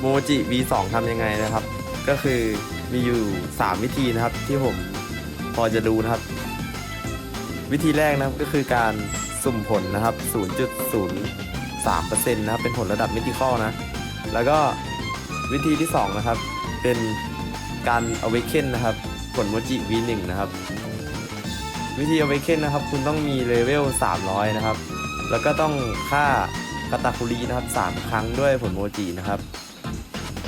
โมจิ V2 ทำยังไงนะครับ ก็คือมีอยู่ 3 วิธีนะครับที่ผมพอจะดูนะครับ วิธีแรกนะครับก็คือการสุ่มผลนะครับ 0.03%นะครับเป็นผลระดับมิติคอลนะ แล้วก็วิธีที่ 2 นะครับ เป็นการ awaken นนะครับ ผลโมจิ V1 นะครับ วิธี awaken นะครับ คุณต้องมีเลเวล 300 นะครับ แล้วก็ต้องฆ่ากาตาคุรีนะครับ 3 ครั้งด้วยผลโมจินะครับ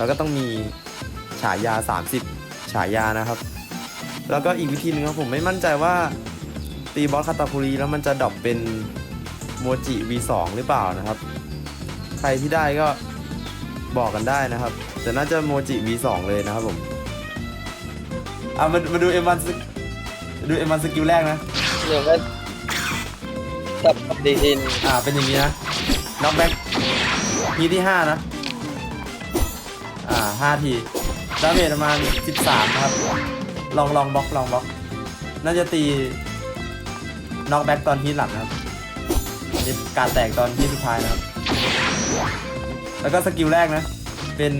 แล้วก็ต้องมีฉายา 30 ฉายานะครับ แล้วก็อีกวิธีหนึ่งครับผมไม่มั่นใจว่าตีบอสคาตาคุรีแล้วมันจะดรอปเป็นโมจิ V2 หรือเปล่านะครับ ใครที่ได้ก็บอกกันได้นะครับ แต่น่าจะโมจิ V2 เลยนะครับผมอะมามาดู M1 สกดู M1 สกิลแรกนะเดี๋ยวก็จับดีดินอ่าเป็นอย่างนี้นะน็อกแบ็กทีที่ห้านะ อ่าห้าทีดาเมจประมาณสิบสามครับ ลองลองบล็อกลองบล็อก น่าจะตีน็อกแบ็กตอนที่หลังนะครับนี่การแตกตอนที่สุดท้ายนะครับ แล้วก็สกิลแรกนะ เป็น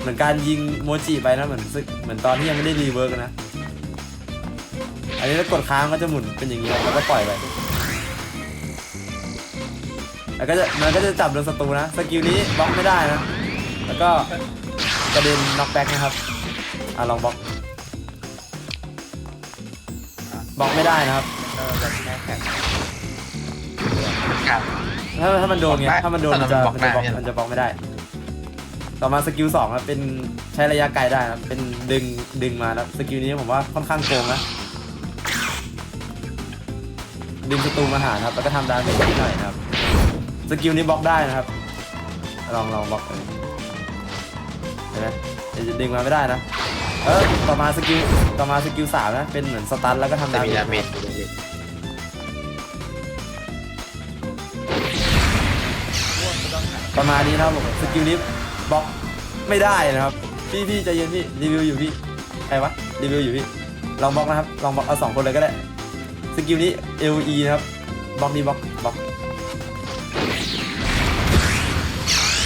เหมือนการยิงโมจิไปนะเหมือนซึเหมือนตอนที่ยังไม่ได้รีเวิร์กนะ อันนี้ถ้ากดค้างก็จะหมุนเป็นอย่างนี้แล้วก็ปล่อยไป แล้วก็จะมันก็จะจับโดนศัตรูนะ สกิลนี้บล็อกไม่ได้นะ แล้วก็กระเด็นน็อกแบ็กนะครับอะลองบล็อกบล็อกไม่ได้นะครับเออแบบแม่แข็งครับ ถ้าถ้ามันโดนไงบล็อกได้ถ้ามันโดนมันจะแต่มันมันบล็จะอกบล็อกได้มันจะบล็อกไม่ได้ ต่อมาสกิลสองครับเป็นใช้ระยะไกลได้นะครับเป็นดึงดึงมานะครับสกิลนี้ผมว่าค่อนข้างโกงนะดึงศัตรูมาหานะครับแล้วก็ทำดาเมจนิดหน่อยนะครับสกิลนี้บล็อกได้นะครับ ลองลองบล็อกเลย เห็นไหมเดี๋ยวจะดึงมาไม่ได้นะ เออต่อมาสกิลต่อมาสกิลสามนะ เป็นเหมือนสตันแล้วก็ทำจะดามีเมจดาเมจประมาณนี้นะครับผมสกิลนี้บล็อกไม่ได้นะครับ พี่พี่ใจเย็นพี่รีวิวอยู่พี่ใครวะรีวิวอยู่พี่ลองบล็อกนะครับลองบล็อกเอาสองคนเลยก็ได้สกิลนี้ LE นะครับบล็อกนี้บล็อกบล็อก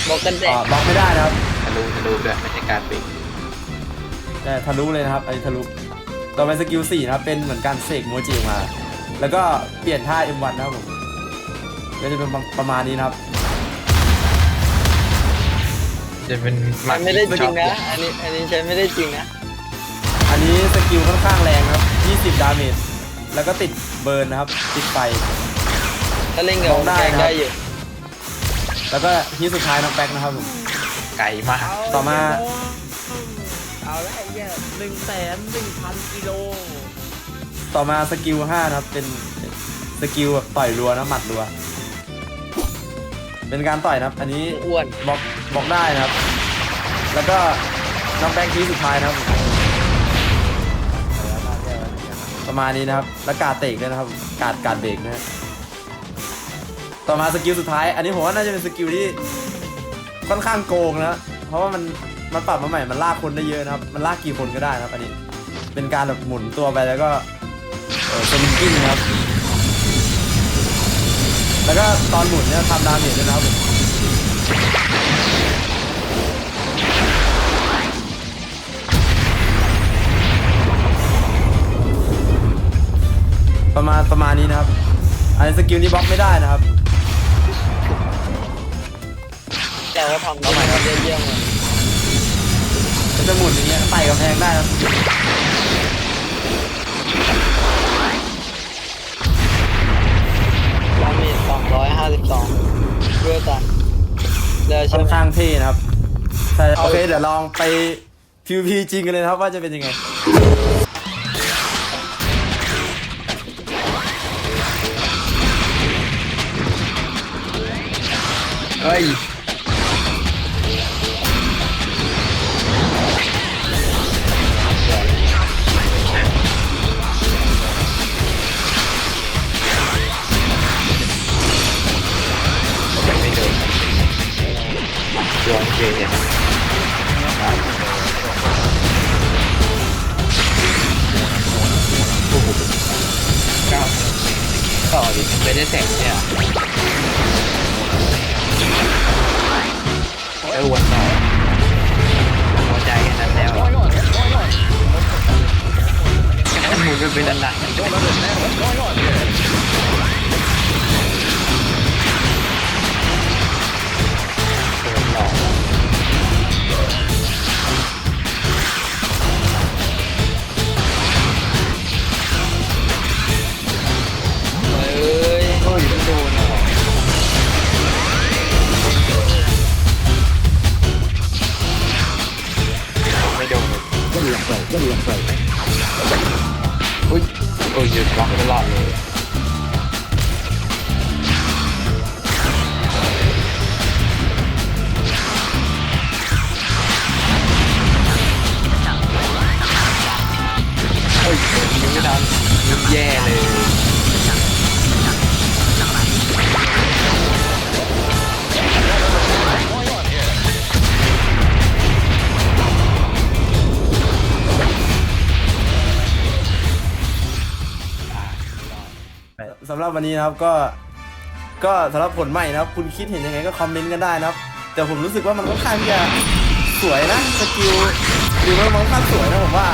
บอกกันแดอ่ากบล็อกไม่ได้นะครับทะ ลุทะลุด้วยไม่ใช่การปิดแต่ทะลุเลยนะครับอันนี้ทะลุต่อไปสกิล4นะครับเป็นเหมือนการเสกโมจิออกมา แล้วก็เปลี่ยนท่า M1 นะครับผมก็จะเป็นประมาณนี้นะครับ จะเป็นมันไม่ได้จชริองบนะ อันนี้อันนี้ใช้ไม่ได้จริงนะ อันนี้สกิลค่อนข้างแรงนะครับ 20 ดาเมจแล้วก็ติดเบิร์นนะครับ ติดไฟ ถ้าเล่นกับบอกได้แกงนะครับได้อยู่ แล้วก็ที่สุดท้ายน้องแบ็คนะครับผม ไกลมาก ต่อมา เอาละไอ้เนี่ยหนึ่งแสนหนึ่งพันกิโลต่อมาสกิล5นะครับ เป็นสกิลแบบต่อยรัวนะหมัดรัว เป็นการต่อยนะครับ อันนี้อ้วนบล็อกบล็อกได้นะครับ แล้วก็น้องแบ็คที่สุดท้ายนะครับผมประมาณนี้นะครับ แล้วการเตะด้วยนะครับ การการเบรกนะฮะต่อมาสกิลสุดท้าย อันนี้ผมว่าน่าจะเป็นสกิลที่ ค่อนข้างโกงนะ เพราะว่ามันมันปรับมาใหม่มันลากคนได้เยอะนะครับ มันลากกี่คนก็ได้นะครับอันนี้ เป็นการแบบหมุนตัวไปแล้วก็เออสลิงกิ้งนะครับ แล้วก็ตอนหมุนเนี่ยทำดาเมจด้วยนะครับผมประมาณประมาณนี้นะครับ อันนี้สกิลนี้บล็อกไม่ได้นะครับ แต่ว่าทำได้ครับเยี่ยมเลยมันจะหมุนอย่างเงี้ยไต่กำแพงได้ครับดาเมจสองร้อยห้าสิบสองเพื่อตันแล้วใช่ค่อนไหมข้างเท่นะครับใช่โอเคเดี๋ยวลองไป PVP จริงกันเลยนะครับว่าจะเป็นยังไง เฮ้ย เวเนี่ยโอ้โหเก้าต่อดิไม่ได้แสงเนี่ยไอ้วันต่อพอใจแค่นั้นแล้วมันเป็นอันดับ อุ้ยโอ้ยยืนบล็อกตลอดเลยเฮ้ยยิงไม่ทันยิงแย่เลย สำหรับวันนี้นะครับก็ก็สำหรับผลใหม่นะครับ คุณคิดเห็นยังไงก็คอมเมนต์กันได้นะครับ แต่ผมรู้สึกว่ามันค่อนข้างที่จะสวยนะสกิลหรือมันค่อนข้างสวยนะผมว่า